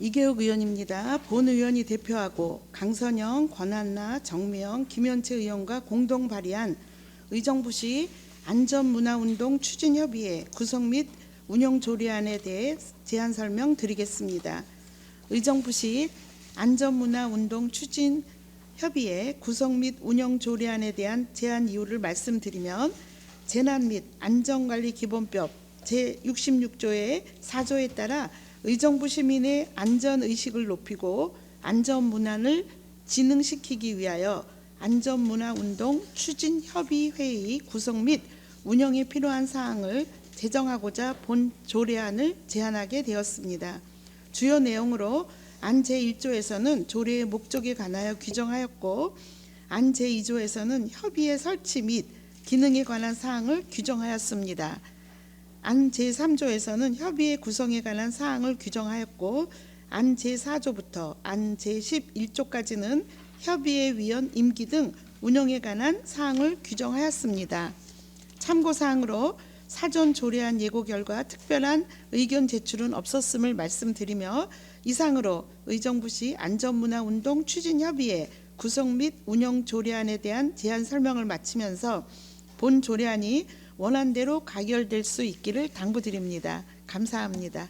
이계욱 의원입니다. 본 의원이 대표하고 강선영, 권한나, 정미영, 김현채 의원과 공동 발의한 의정부시 안전문화운동 추진협의회 구성 및 운영 조례안에 대해 제안 설명 드리겠습니다. 의정부시 안전문화운동 추진협의회 구성 및 운영 조례안에 대한 제안 이유를 말씀드리면 재난 및 안전관리기본법 제66조의 4조에 따라 의정부 시민의 안전 의식을 높이고 안전 문화를 진흥시키기 위하여 안전 문화 운동 추진 협의 회의 구성 및 운영에 필요한 사항을 제정하고자 본 조례안을 제안하게 되었습니다. 주요 내용으로 안 제1조에서는 조례의 목적에 관하여 규정하였고 안 제2조에서는 협의의 설치 및 기능에 관한 사항을 규정하였습니다. 안 제3조에서는 협의회 구성에 관한 사항을 규정하였고 안 제4조부터 안 제11조까지는 협의회 위원 임기 등 운영에 관한 사항을 규정하였습니다. 참고 사항으로 사전 조례안 예고 결과 특별한 의견 제출은 없었음을 말씀드리며 이상으로 의정부 시 안전문화운동 추진협의회 구성 및 운영 조례안에 대한 제안 설명을 마치면서 본 조례안이 원안대로 가결될 수 있기를 당부드립니다. 감사합니다.